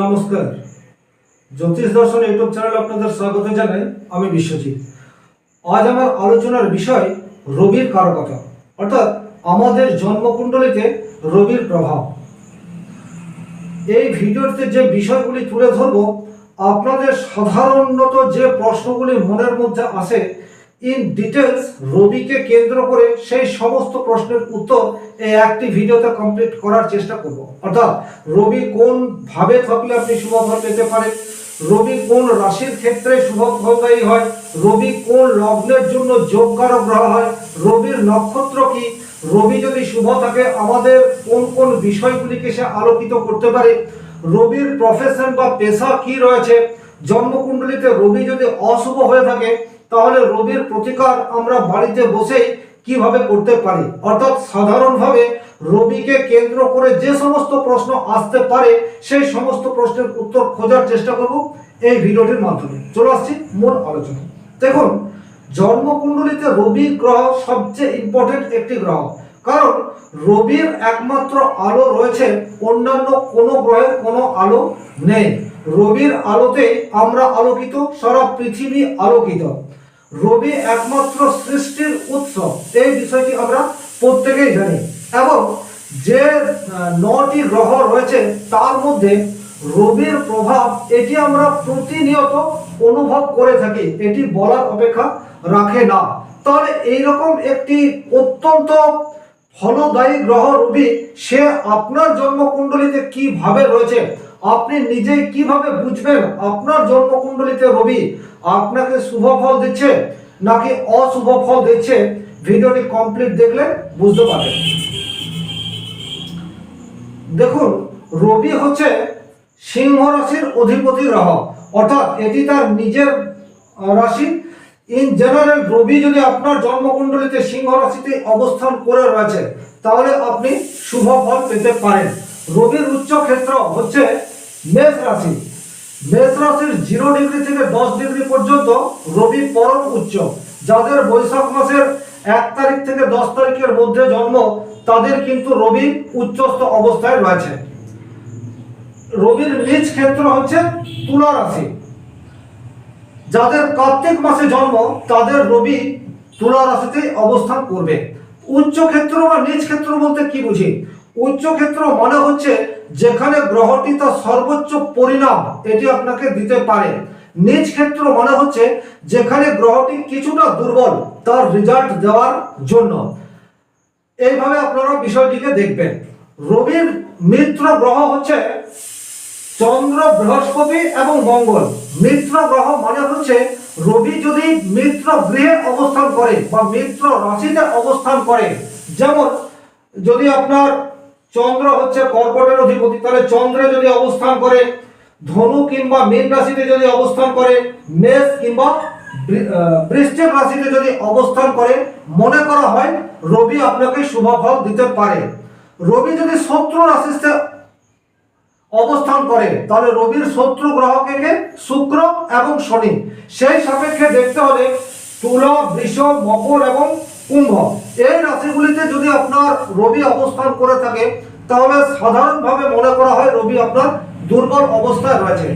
নমস্কার। জ্যোতিষ দর্শন ইউটিউব চ্যানেলে আপনাদের স্বাগত জানাই আমি বিশ্বজিৎ। আজ আমার আলোচনার বিষয় রবির কারকতা, অর্থাৎ আমাদের জন্মকুণ্ডলিতে রবির প্রভাব। এই ভিডিওতে যে বিষয়গুলি তুলে ধরব, আপনাদের সাধারণত যে প্রশ্নগুলি মনের মধ্যে আসে ইন ডিটেলস রবিকে কেন্দ্র করে সেই সমস্ত প্রশ্নের উত্তর এই একটি ভিডিওতে কমপ্লিট করার চেষ্টা করব। অর্থাৎ রবি কোন ভাবে থাকলে আপনি শুভ ফল পেতে পারেন? রবি কোন রাশির ক্ষেত্রে শুভ ফলদায়ী হয়? রবি কোন লগ্নের জন্য যোগকারক গ্রহ হয়? রবির নক্ষত্র কি? রবি যদি শুভ থাকে, আমাদের কোন কোন বিষয়গুলিকে সে আলোকিত করতে পারে? রবির প্রফেশন বা পেশা কি রয়েছে? জন্মকুণ্ডলিতে রবি যদি অশুভ হয়ে থাকে তাহলে রবির প্রতিকার আমরা বাড়িতে বসেই কীভাবে করতে পারি? অর্থাৎ সাধারণভাবে রবিকে কেন্দ্র করে যে সমস্ত প্রশ্ন আসতে পারে, সেই সমস্ত প্রশ্নের উত্তর খোঁজার চেষ্টা করব এই ভিডিওটির মাধ্যমে। চলে আসছি মূল আলোচনা দেখুন, জন্মকুণ্ডলিতে রবি গ্রহ সবচেয়ে ইম্পর্টেন্ট একটি গ্রহ। কারণ রবির একমাত্র আলো রয়েছে অন্যান্য কোনো গ্রহের কোনো আলো নেই। রবির আলোতে আমরা আলোকিত, সারা পৃথিবী আলোকিত। রবি একমাত্র সৃষ্টির উৎস। এই বিষয়টি আমরা প্রত্যেকেই জানি। এবং যে নটি গ্রহ রয়েছে, তার মধ্যে রবির প্রভাব এটি আমরা প্রতিনিয়ত অনুভব করে থাকি। এটি বলার অপেক্ষা রাখে না। তাহলে এইরকম একটি অত্যন্ত ফলদায়ী গ্রহ রবি, সে আপনার জন্মকুণ্ডলিতে কীভাবে রয়েছে? আপনি নিজেই কীভাবে বুঝবেন আপনার জন্মকুণ্ডলিতে রবি আপনাকে শুভ ফল দিচ্ছে নাকি অশুভ ফল দিচ্ছে? ভিডিওটি কমপ্লিট দেখলে বুঝতে পারবেন। দেখুন, রবি হচ্ছে সিংহ রাশির অধিপতি গ্রহ। অর্থাৎ এটি তার নিজের রাশি। ইন জেনারেল রবি যদি আপনার জন্মকুণ্ডলিতে সিংহ রাশিতে অবস্থান করে রয়েছে, তাহলে আপনি শুভ ফল পেতে পারেন। রবির উচ্চ ক্ষেত্র হচ্ছে মেষ রাশি মেষ রাশির জিরো ডিগ্রি থেকে দশ ডিগ্রি পর্যন্ত রবি পরম উচ্চ, যাদের বৈশাখ মাসের এক তারিখ থেকে দশ তারিখের মধ্যে জন্ম, তাদের কিন্তু রবি উচ্চস্থ অবস্থায় রয়েছে। রবির নিজ ক্ষেত্র হচ্ছে তুলা রাশি। যাদের কার্তিক মাসে জন্ম, তাদের রবি তুলা রাশিতে অবস্থান করবে। উচ্চ ক্ষেত্র বা নিজ ক্ষেত্র বলতে কি বুঝি? উচ্চ ক্ষেত্র মানে হচ্ছে যেখানে গ্রহটি তার সর্বোচ্চ পরিণাম এটি আপনাকে দিতে পারে। নিজ ক্ষেত্র মনে হচ্ছে যেখানে গ্রহটি কিছুটা দুর্বল তার রেজাল্ট দেওয়ার জন্য। এইভাবে আপনারা বিষয়টিকে দেখবেন। রবির মিত্র গ্রহ হচ্ছে চন্দ্র, বৃহস্পতি এবং মঙ্গল। মিত্র গ্রহ মানে হচ্ছে রবি যদি মিত্র গৃহে অবস্থান করে বা মিত্র রাশিতে অবস্থান করে। যেমন যদি আপনার চন্দ্র হচ্ছে কর্কটের অধিপতি। তাহলে চন্দ্রে যদি অবস্থান করে ধনু কিংবা মীন রাশিতে যদি অবস্থান করে মেষ কিংবা বৃ- আহ, রাশিতে যদি অবস্থান করে মনে করা হয় রবি আপনাকে শুভ ফল দিতে পারে। রবি যদি শত্রু রাশিতে অবস্থান করে তাহলে রবির শত্রু গ্রহকে কে? শুক্র এবং শনি। সেই সাপেক্ষে দেখতে হলে তুলা বৃষ মকর এবং কুম্ভ। এই রাশিগুলিতে যদি আপনার রবি অবস্থান করে থাকে, তাহলে সাধারণভাবে মনে করা হয় রবি আপনার দুর্বল অবস্থায় রয়েছে।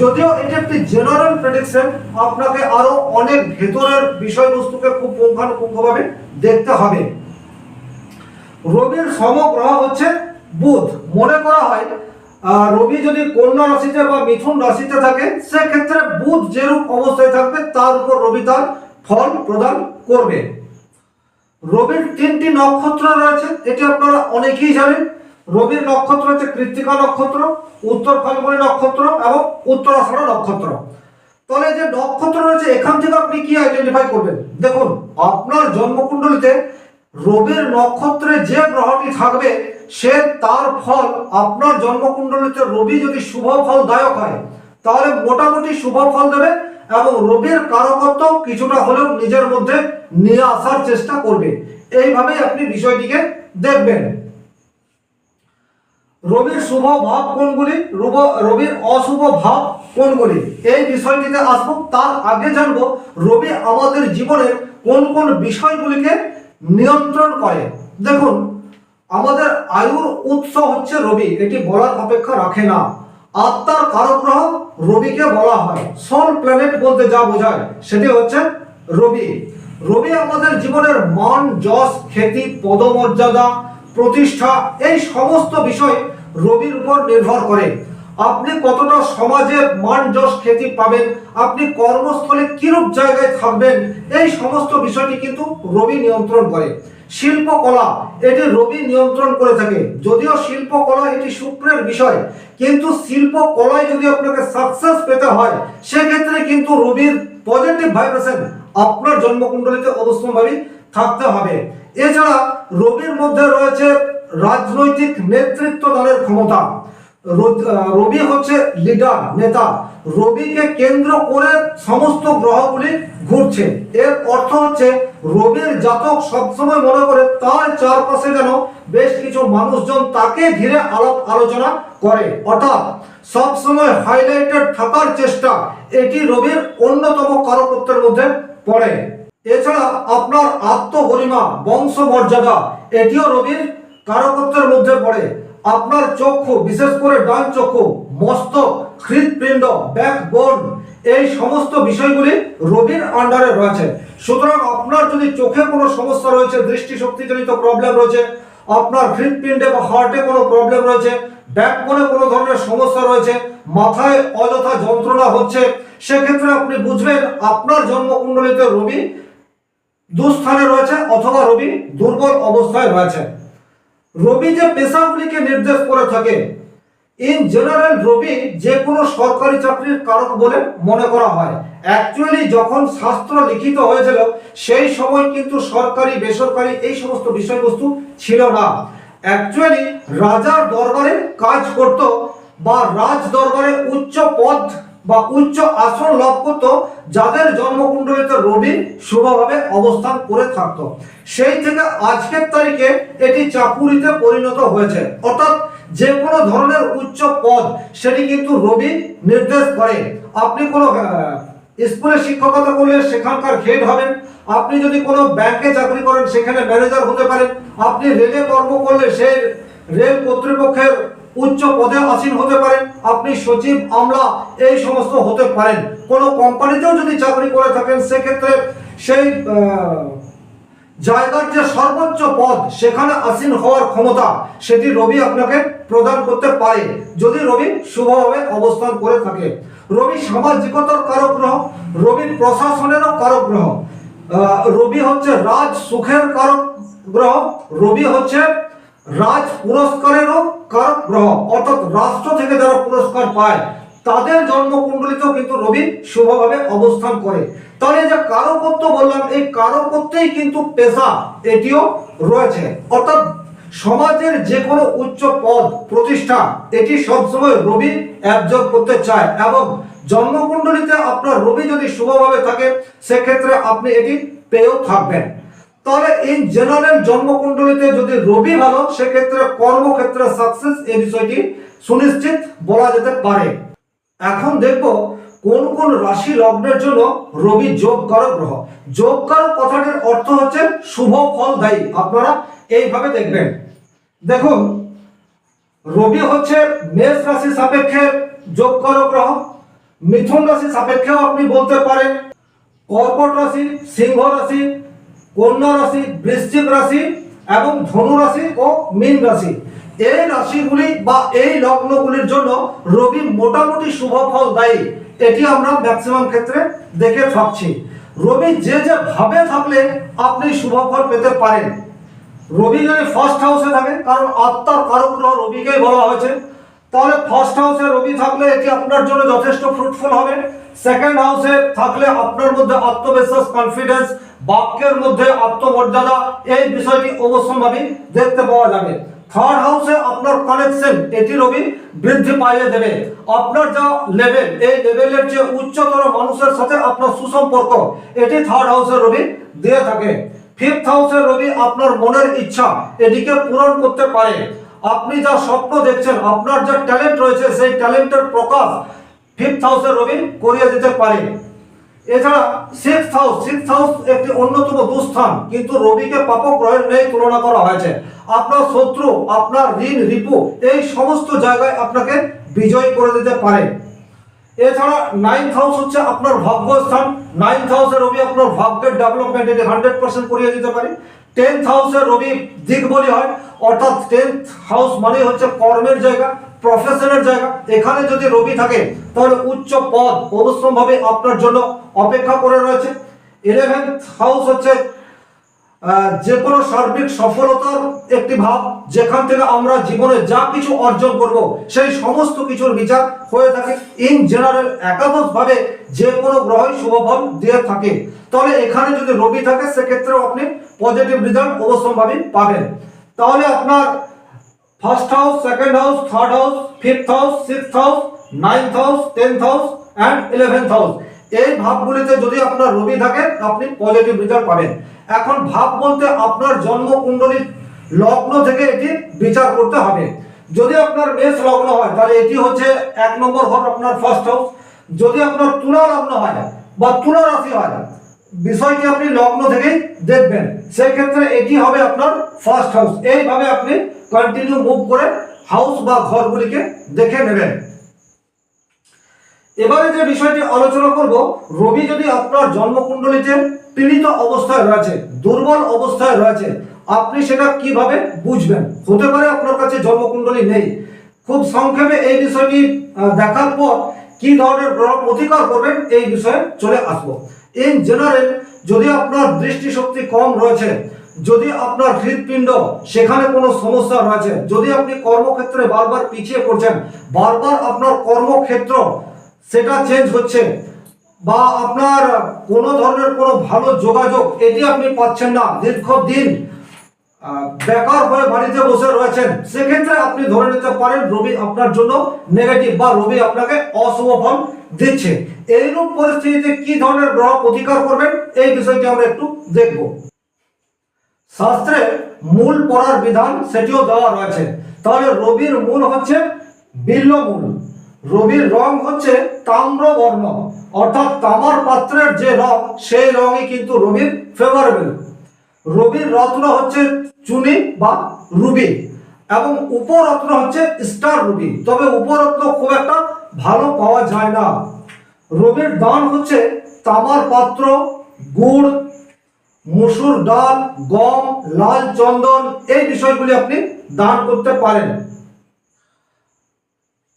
যদিও এটি একটি জেনারেল প্রেডিকশন আপনাকে আরও অনেক ভেতরের বিষয়বস্তুকে খুব পুঙ্খানুপুঙ্খভাবে দেখতে হবে। রবির সমগ্রহ হচ্ছে বুধ। মনে করা হয় রবি যদি কন্যা রাশিতে বা মিথুন রাশিতে থাকে, সেক্ষেত্রে বুধ যেরূপ অবস্থায় থাকবে, তার উপর রবি তার ফল প্রদান করবে। রবির তিনটি নক্ষত্র রয়েছে, এটি আপনারা অনেকেই জানেন। রবির নক্ষত্র হচ্ছে কৃত্তিকা নক্ষত্র, উত্তর ফাল্গুনী নক্ষত্র এবং উত্তরাষাঢ় নক্ষত্র। তাহলে যে নক্ষত্র রয়েছে, এখান থেকে আপনি কি আইডেন্টিফাই করবেন? দেখুন, আপনার জন্মকুণ্ডলিতে রবির নক্ষত্রে যে গ্রহটি থাকবে, সে তার ফল, আপনার জন্মকুণ্ডলিতে রবি যদি শুভ ফল দায়ক হয়, তাহলে মোটামুটি শুভ ফল দেবে এবং রবির কারকত্ব কিছুটা হলেও নিজের মধ্যে নিয়ে আসার চেষ্টা করবে। এইভাবেই আপনি বিষয়টিকে দেখবেন। রবির শুভ ভাব কোনগুলি? রুব- রবির অশুভ ভাব কোনগুলি? এই বিষয়টিতে আসব। তার আগে জানব, রবি আমাদের জীবনের কোন কোন বিষয়গুলিকে নিয়ন্ত্রণ করে? দেখুন, আমাদের আয়ুর উৎস হচ্ছে রবি। এটি বলার অপেক্ষা রাখে না। আত্মার কারক গ্রহ রবিকে বলা হয়। সোল প্ল্যানেট বলতে যা বোঝায়, সেটি হচ্ছে রবি। রবি আমাদের জীবনের মান, যশ, খ্যাতি, পদমর্যাদা, প্রতিষ্ঠা, এই সমস্ত বিষয় রবির উপর নির্ভর করে। আপনি কতটা সমাজে মান, যশ, খ্যাতি পাবেন, আপনি কর্মস্থলে কিরূপ জায়গায় থাকবেন, এই সমস্ত বিষয়টি কিন্তু রবি নিয়ন্ত্রণ করে। শিল্পকলা, এটি রবি নিয়ন্ত্রণ করে থাকে। যদিও শিল্পকলা এটি শুক্রের বিষয়, কিন্তু শিল্পকলায় যদি আপনাকে সাকসেস পেতে হয়, সেক্ষেত্রে কিন্তু রবির পজিটিভ ভাইব্রেশন আপনার জন্মকুণ্ডলিতে অবশ্যই থাকতে হবে। এছাড়া রবির মধ্যে রয়েছে রাজনৈতিক নেতৃত্ব দানের ক্ষমতা। রবি হচ্ছে লিডার, নেতা। রবিকে কেন্দ্র করে সমস্ত গ্রহগুলি ঘুরছে। এর অর্থ হচ্ছে রবির জাতক সবসময় মনে করে তার চারপাশে যেন বেশ কিছু মানুষজন তাকে ঘিরে আলাপ আলোচনা করে। অর্থাৎ সবসময় হাইলাইটেড থাকার চেষ্টা। এটি রবির অন্যতম কারকত্বের মধ্যে পড়ে। এছাড়া আপনার আত্মগরিমা বংশ মর্যাদা এটিও রবির কারকত্বের মধ্যে পড়ে। আপনার চক্ষু, বিশেষ করে ডান চক্ষু মস্তক হৃদপিণ্ড ব্যাকবোন এই সমস্ত বিষয়গুলি রবির আন্ডারে রয়েছে। সুতরাং আপনার যদি চোখে কোনো সমস্যা রয়েছে, দৃষ্টিশক্তিজনিত প্রবলেম রয়েছে, আপনার হৃদপিণ্ডে বা হার্টে কোনো প্রবলেম রয়েছে ব্যাকবোনে কোনো ধরনের সমস্যা রয়েছে মাথায় অযথা যন্ত্রণা হচ্ছে, সেক্ষেত্রে আপনি বুঝবেন আপনার জন্মকুণ্ডলিতে রবি দুস্থানে রয়েছে অথবা রবি দুর্বল অবস্থায় রয়েছে। রবি যে পেশাগুলিকে নির্দেশ করে থাকে ইন জেনারেল রবি যে কোনো সরকারি চাকরির কারক বলে মনে করা হয়। অ্যাকচুয়ালি যখন শাস্ত্র লিখিত হয়েছিল, সেই সময় কিন্তু সরকারি, বেসরকারি এই সমস্ত বিষয়বস্তু ছিল না। অ্যাকচুয়ালি রাজার দরবারে কাজ করত বা রাজ দরবারে উচ্চ পদ বা উচ্চ আসন লাভ করত, যাদের জন্মকুণ্ডলিতে রবি শুভভাবে অবস্থান করে থাকতো। সেই থেকে আজকের তারিখে এটি চাকুরিতে পরিণত হয়েছে। অর্থাৎ যে কোনো ধরনের উচ্চ পদ, সেটি কিন্তু রবি নির্দেশ করে। আপনি কোনো স্কুলে শিক্ষকতা করলে সেখানকার হেড হবেন। আপনি যদি কোনো ব্যাংকে চাকরি করেন, সেখানে ম্যানেজার হতে পারেন। আপনি রেলে কর্ম করলে সেই রেল কর্তৃপক্ষের উচ্চ পদে আসীন হতে পারেন। আপনি সচিব, আমলা, এই সমস্ত হতে পারেন। কোনো কোম্পানিতেও যদি চাকরি করে থাকেন, সেক্ষেত্রে সেই জায়গার যে সর্বোচ্চ পদ, সেখানে আসীন হওয়ার ক্ষমতা, সেটি রবি আপনাকে প্রদান করতে পারে। যদি রবি শুভভাবে অবস্থান করে থাকে। রবি সামাজিকতার কারক গ্রহ, রবি প্রশাসনেরও কারক গ্রহ। রবি হচ্ছে রাজ সুখের কারক গ্রহ, রবি হচ্ছে রাজ পুরস্কারেরও কারক গ্রহ অর্থাৎ রাষ্ট্র থেকে যারা পুরস্কার পায়, তাদের জন্মকুণ্ডলিতেও কিন্তু রবি শুভভাবে অবস্থান করে। তাহলে যে কারকত্ব বললাম, এই কারকত্বেই কিন্তু পেশা এটিও রয়েছে। অর্থাৎ সমাজের যে কোনো উচ্চ পদ, প্রতিষ্ঠা, এটি সবসময় রবি অ্যাবজর্ব করতে চায় এবং জন্মকুণ্ডলিতে আপনার রবি যদি শুভভাবে থাকে, সেক্ষেত্রে আপনি এটি পেয়েও থাকবেন। তাহলে ইন জেনারেল জন্মকুণ্ডলিতে যদি রবি ভালো, সেক্ষেত্রে কর্মক্ষেত্রে সাকসেস এই বিষয়টি সুনিশ্চিত বলা যেতে পারে। এখন দেখব কোন কোন রাশি লগ্নের জন্য রবি যোগ কারক গ্রহ। যোগ কারক কথাটির অর্থ হচ্ছে শুভ ফল দায়ী আপনারা এইভাবে দেখবেন। দেখুন, রবি হচ্ছে মেষ রাশি সাপেক্ষে যোগ কারক গ্রহ। মিথুন রাশি সাপেক্ষেও আপনি বলতে পারেন। কর্কট রাশি, সিংহ রাশি কন্যা রাশি, বৃশ্চিক রাশি এবং ধনু রাশি ও মীন রাশি। এই রাশিগুলি বা এই লগ্নগুলির জন্য রবি মোটামুটি শুভ ফল দায়ী। এটি আমরা ম্যাক্সিমাম ক্ষেত্রে দেখে থাকছি। রবি যে যে ভাবে থাকলে আপনি শুভ ফল পেতে পারেন। রবি যদি ফার্স্ট হাউসে থাকে কারণ আত্মার কারক গ্রহ রবিকেই বলা হয়েছে। তাহলে ফার্স্ট হাউসে রবি থাকলে এটি আপনার জন্য যথেষ্ট ফ্রুটফুল হবে। সেকেন্ড হাউসে থাকলে আপনার মধ্যে আত্মবিশ্বাস কনফিডেন্স বাক্যের মধ্যে আত্মমর্যাদা, এই বিষয়টি অবশ্যম্ভাবী দেখতে পাওয়া যাবে। থার্ড হাউসে আপনার কানেকশন এটি রবি বৃদ্ধি পাইয়ে দেবে। আপনার যা লেভেল এই লেভেলের যে উচ্চতর মানুষের সাথে আপনার সুসম্পর্ক, এটি থার্ড হাউসে রবি দিয়ে থাকে। ফিফথ হাউসে রবি আপনার মনের ইচ্ছা, এটিকে পূরণ করতে পারে। আপনি যা স্বপ্ন দেখছেন, আপনার যা ট্যালেন্ট রয়েছে, সেই ট্যালেন্টের প্রকাশ ফিফথ হাউসে রবি করিয়ে দিতে পারে। এছাড়া সিক্স হাউস সিক্স হাউস একটি অন্যতম দুস্থান, কিন্তু রবিকে পাপক গ্রহের নেই তুলনা করা হয়েছে। আপনার শত্রু, আপনার ঋণ, রিপু, এই সমস্ত জায়গায় আপনাকে বিজয় করে দিতে পারে। এছাড়া নাইন্থ হাউস হচ্ছে আপনার ভাগ্যস্থান। নাইন্থ হাউসে রবি আপনার ভাগ্যের ডেভেলপমেন্ট এটি হান্ড্রেড পার্সেন্ট করিয়ে দিতে পারে। টেন্থ হাউসে রবি দিক বলি হয়, অর্থাৎ টেন্থ হাউস মানে হচ্ছে কর্মের জায়গা, প্রফেশনের জায়গা। এখানে যদি রবি থাকে, তাহলে উচ্চ পদ অবশ্যম্ভাবে আপনার জন্য অপেক্ষা করে রয়েছে। ইলেভেন্থ হাউস হচ্ছে যে কোনো সার্বিক সফলতার একটি ভাব, যেখান থেকে আমরা জীবনে যা কিছু অর্জন করব, সেই সমস্ত কিছুর বিচার হয়ে থাকে। ইন জেনারেল একাদশ ভাবে যে কোনো গ্রহই শুভফল দিয়ে থাকে। তাহলে এখানে যদি রবি থাকে, সেক্ষেত্রেও আপনি পজিটিভ রেজাল্ট অবশ্যম্ভাবী পাবেন তাহলে আপনার first house second house third house fifth house sixth house ninth house tenth house and eleventh house এই ভাবগুলিতে যদি আপনার রবি থাকে, আপনি পজিটিভ রেজাল্ট পাবেন। এখন ভাব বলতে আপনার জন্ম কুণ্ডলী লগ্ন থেকে এটি বিচার করতে হবে। যদি আপনার মেষ লগ্ন হয়, তাহলে এটি হচ্ছে এক নম্বর ঘর আপনার ফার্স্ট হাউস যদি আপনার তুলা লগ্ন হয় বা তুলা রাশি হয়, বিষয়টি আপনি লগ্ন থেকেই দেখবেন। সেই ক্ষেত্রে এটি হবে আপনার ফার্স্ট হাউস এইভাবে আপনি কন্টিনিউ মুভ করে হাউস বা ঘরগুলিকে দেখে নেবেন। এবারে যে বিষয়টি আলোচনা করব, রবি যদি আপনার জন্মকুণ্ডলীতে পীড়িত অবস্থায় রয়েছে, দুর্বল অবস্থায় রয়েছে, আপনি সেটা কীভাবে বুঝবেন? হতে পারে আপনার কাছে জন্মকুণ্ডলী নেই। খুব সংক্ষেপে এই বিষয়টি দেখার পর কি ধরনের গ্রহ প্রতিকার করবেন এই বিষয়ে চলে আসব। ইন জেনারেল যদি আপনার দৃষ্টিশক্তি কম রয়েছে, যদি আপনার হৃদপিণ্ড সেখানে কোনো সমস্যা রয়েছে, যদি আপনি কর্মক্ষেত্রে বারবার পিছিয়ে পড়ছেন, বারবার আপনার কর্মক্ষেত্র সেটা চেঞ্জ হচ্ছে। বা আপনার কোনো ধরনের কোনো ভালো যোগাযোগ এটি আপনি পাচ্ছেন না। দীর্ঘদিন বেকার হয়ে বাড়িতে বসে রয়েছেন। সেক্ষেত্রে আপনি ধরে নিতে পারেন, রবি আপনার জন্য নেগেটিভ বা রবি আপনাকে অশুভ ফল দিচ্ছে। এইরূপ পরিস্থিতিতে কি ধরনের গ্রহ প্রতিকার করবেন, এই বিষয়টি আমরা একটু দেখব। শাস্ত্রে মূল পড়ার বিধান সেটিও দেওয়া রয়েছে। তাহলে রবির মূল হচ্ছে বিল্ল মূল রবির রং হচ্ছে তাম্র বর্ণ অর্থাৎ তামার পাত্রের যে রং, সেই রঙই কিন্তু রবির ফেভারেবল রবির রত্ন হচ্ছে চুনি বা রুবি এবং উপরত্ন হচ্ছে স্টার রুবি। তবে উপরত্ন খুব একটা ভালো পাওয়া যায় না। রবির দান হচ্ছে তামার পাত্র, গুড়, মসুর ডাল, গম, লাল চন্দন, এই বিষয়গুলি আপনি দান করতে পারেন।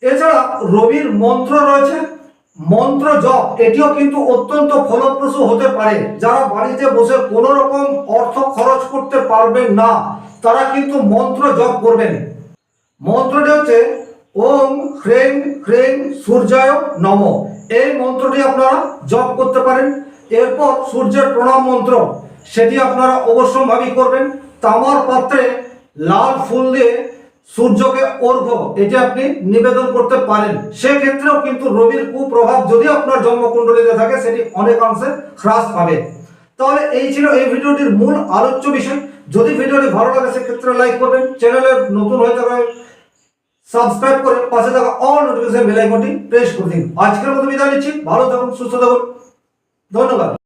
এছাড়া রবির মন্ত্র রয়েছে, মন্ত্র জপ, এটিও কিন্তু অত্যন্ত ফলপ্রসূ হতে পারে। যারা বাড়িতে বসে কোনো রকম অর্থ খরচ করতে পারবেন না, তারা কিন্তু মন্ত্র জপ করবেন। মন্ত্রটি হচ্ছে, ওম হ্রেং হ্রেং সূর্যায় নম। এই মন্ত্রটি আপনারা জপ করতে পারেন। এরপর সূর্যের প্রণাম মন্ত্র, সেটি আপনারা অবশ্যম্ভাবী করবেন। তামার পাত্রে লাল ফুল দিয়ে সূর্যকে অর্ঘ্য এটি আপনি নিবেদন করতে পারেন। সেক্ষেত্রেও কিন্তু রবির কুপ্রভাব যদি আপনার জন্মকুণ্ডলীতে থাকে, সেটি অনেকাংশে হ্রাস পাবে। তাহলে এই ছিল এই ভিডিওটির মূল আলোচ্য বিষয়। যদি ভিডিওটি ভালো লাগে, সেক্ষেত্রে লাইক করবেন, চ্যানেলে নতুন হয়ে থাকলে সাবস্ক্রাইব করে পাশে থাকা অল নোটিফিকেশন বেল আইকনটি প্রেস করে দিন। আজকের মতো বিদায় নিচ্ছি। ভালো থাকুন, সুস্থ থাকুন। ধন্যবাদ।